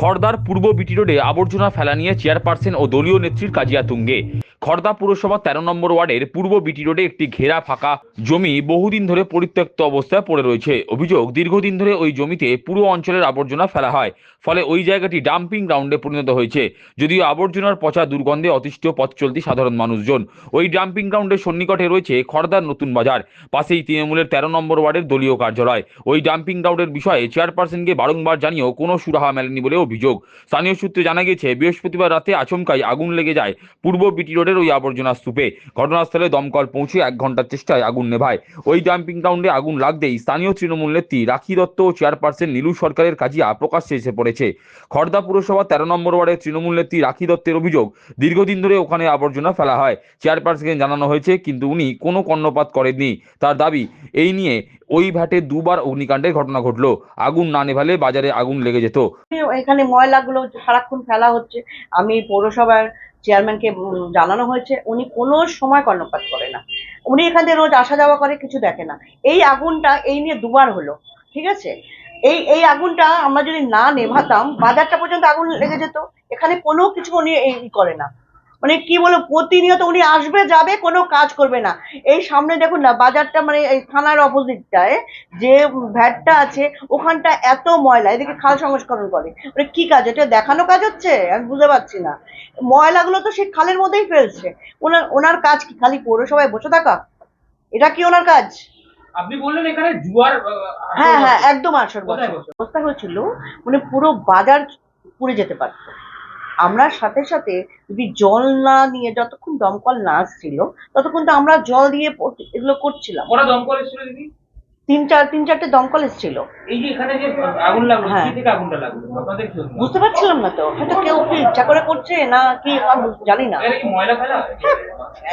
খড়দার পূর্ব বিটি রোডে আবর্জনা ফেলা নিয়ে চেয়ারপারসন ও দলীয় নেত্রীর কাজিয়া তুঙ্গে। খড়দা পুরসভা তেরো নম্বর ওয়ার্ডের পূর্ব বিটি রোডে একটি ঘেরা ফাঁকা জমি বহুদিন ধরে পরিত্যক্ত অবস্থায় পড়ে রয়েছে। অভিযোগ, দীর্ঘদিন ধরে ওই জমিতে পুরো অঞ্চলের আবর্জনা ফেলা হয়, ফলে ওই জায়গাটি ডাম্পিং গ্রাউন্ডে পরিণত হয়েছে। যদিও আবর্জনার পচা দুর্গন্ধে অতিষ্ঠ পথ চলতি সাধারণ মানুষজন। ওই ডাম্পিং গ্রাউন্ডের সন্নিকটে রয়েছে খড়দার নতুন বাজার। পাশেই তৃণমূলের তেরো নম্বর ওয়ার্ডের দলীয় কার্যালয়। ওই ডাম্পিং গ্রাউন্ডের বিষয়ে চেয়ারপারসনকে বারংবার জানিয়েও কোনো সুরাহা মেলেনি বলে অভিযোগ। স্থানীয় সূত্রে জানা গেছে বৃহস্পতিবার রাতে আচমকাই আগুন লেগে যায়। পূর্ব বিটি রোডের ওই আবর্জনা স্তূপে। ঘটনাস্থলে দমকল পৌঁছে এক ঘণ্টার চেষ্টায় আগুন নেভায়। ওই ডাম্পিং গ্রাউন্ডে আগুন লাগতেই স্থানীয় তৃণমূল নেত্রী রাখি দত্ত ও চেয়ারপারসন নীলু সরকারের কাজিয়া প্রকাশ্যে এসে পড়েছে। খড়দা পুরসভা তেরো নম্বর ওয়ার্ডের তৃণমূল নেত্রী রাখি দত্তের অভিযোগ, দীর্ঘদিন ধরে ওখানে আবর্জনা ফেলা হয়। চেয়ারপারসনকে জানানো হয়েছে, কিন্তু উনি কোনো কর্ণপাত করেননি। তার দাবি, এই নিয়ে ওই ভাটে দুবার অগ্নিকাণ্ডের ঘটনা ঘটলো। আগুন না নেভালে বাজারে আগুন লেগে যেত। এখানে ময়লাগুলো সারাক্ষণ ফেলা হচ্ছে। আমি পৌরসভার চেয়ারম্যানকে জানানো হয়েছে, উনি কোনো সময় কর্ণপাত করে না। উনি এখান রোজ আসা যাওয়া করে, কিছু দেখে না। এই আগুনটা, এই নিয়ে দুবার হলো, ঠিক আছে? এই এই আগুনটা আমরা যদি না নেভাতাম, বাজারটা পর্যন্ত আগুন লেগে যেত। এখানে কোনো কিছু উনি এই করে না। মানে কি বলব প্রতিনিয়ত উনি আসবে যাবে কোনো কাজ করবে না। এই সামনে দেখুন না বাজারটা মানে এই থানার অপোজিটটায় যে ভ্যাটটা আছে ওখানটা এত ময়লা এদিকে খাল সংস্করণ করে। মানে কি কাজ এটা দেখানো কাজ হচ্ছে? আমি বুঝতে পারছি না। ময়লাগুলো তো সে খালের মধ্যেই ফেলছে। ওনার ওনার কাজ কি খালি পৌরসভায় বসে থাকা? এটা কি ওনার কাজ? আপনি বললেন এখানে জুয়ার হ্যাঁ হ্যাঁ একদম আসর বসে? অবস্থা হয়েছিল মানে পুরো বাজার পুড়ে যেতে পারত। আমরা সাথে সাথে যদি জল না নিয়ে যতক্ষণ দমকল না আসছিল ততক্ষণ তো আমরা জল দিয়ে এগুলো করছিলাম। কটা দমকল এসেছিল দিদি? তিন চার তিন চারটে দমকল এসেছিল। এই যে এখানে যে আগুন লাগল হ্যাঁ। কি থেকে আগুনটা লাগল? আপনাদের কি বুঝতে পারছিলাম না তো। হয়তো কেউ কি ইচ্ছা করে করছে না কি জানি না। এখানে কি ময়লা ফেলা?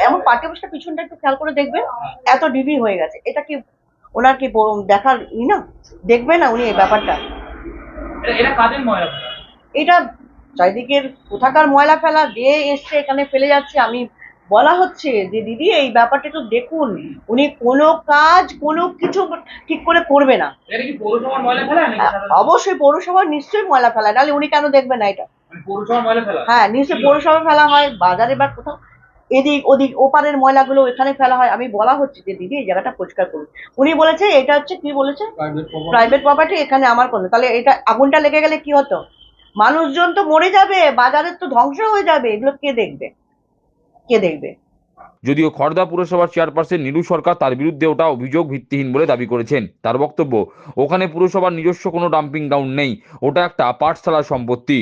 এমন পার্টি অফিসটা পিছনটা একটু খেয়াল করে দেখবেন। এত ডিবি হয়ে গেছে। এটা কি ওনার কি দেখার ই না? দেখবে না উনি এই ব্যাপারটা? এটা- এটা কাদের ময়লা ফেলা? এটা চারিদিকের কোথাকার ময়লা ফেলা দিয়ে এসছে এখানে ফেলে যাচ্ছে আমি বলা হচ্ছে যে দিদি এই ব্যাপারটা একটু দেখুন। উনি কোনো কাজ কোনো কিছু ঠিক করে করবে না। সাধারণ- অবশ্যই পৌরসভা নিশ্চয়ই ময়লা ফেলা। নাহলে উনি কেন দেখবে না এটা? মানে হ্যাঁ নিশ্চয়ই পৌরসভা ফেলা হয় বাজারে বা কোথাও। এদিক ওদিক ওপারের ময়লাগুলো এখানে ফেলা হয়। আমি বলা হচ্ছে যে দিদি এই জায়গাটা পরিষ্কার করুন। উনি বলেছে এটা হচ্ছে কি বলেছে? প্রাইভেট প্রপার্টি এখানে আমার কোনো তাহলে এটা আগুনটা লেগে গেলে কি হতো? মানুষজন তো মরে যাবে, বাজারের তো ধ্বংস হয়ে যাবে, এগুলো কে দেখবে? কে দেখবে? যদিও খড়দা পুরসভার চেয়ারপারসন নীলু সরকার তার বিরুদ্ধে ওটা অভিযোগ ভিত্তিহীন বলে দাবি করেছেন, তার বক্তব্য, ওখানে পুরসভার নিজস্ব কোনো ডাম্পিং গ্রাউন্ড নেই, ওটা একটা পাঠশালার সম্পত্তি।